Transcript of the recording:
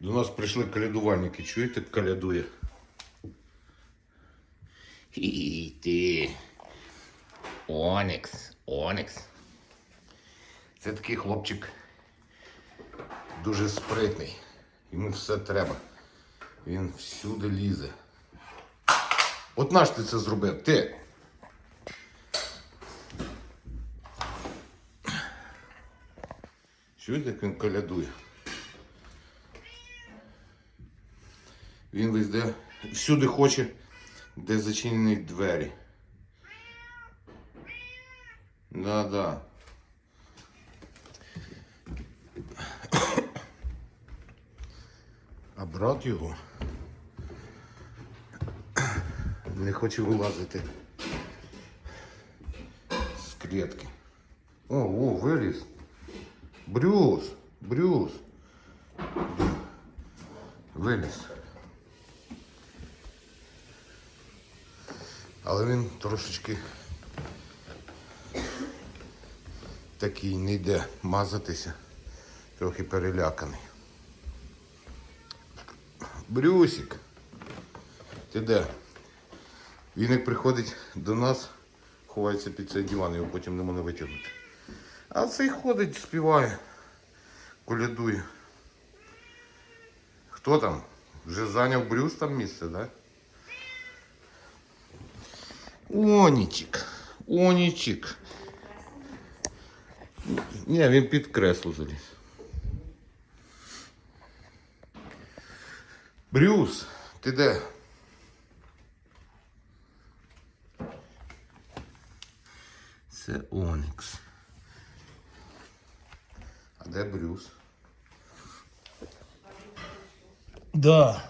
До нас прийшли колядувальники. Чуєте, колядує? І ти. Онікс. Онікс. Це такий хлопчик дуже спритний. Йому все треба. Він всюди лізе. От наш ти це зробив? Ти. Чуєте, як він колядує? Він везде, всюди хоче, де зачинені двері. Да, да. А брат його не хоче вилазити з клітки. О, о, виліз. Брюс, Брюс. Виліз. Але він трошечки такий не йде мазатися, трохи переляканий. Брюсик, ти де? Він як приходить до нас, ховається під цей диван, його потім не можна витягнути. А цей ходить, співає, колядує. Хто там? Вже зайняв Брюс там місце, так? Да? Онічик. Онічик. Ні, він під кресло заліз. Брюс, ти де? Це Онікс. А де Брюс? Да.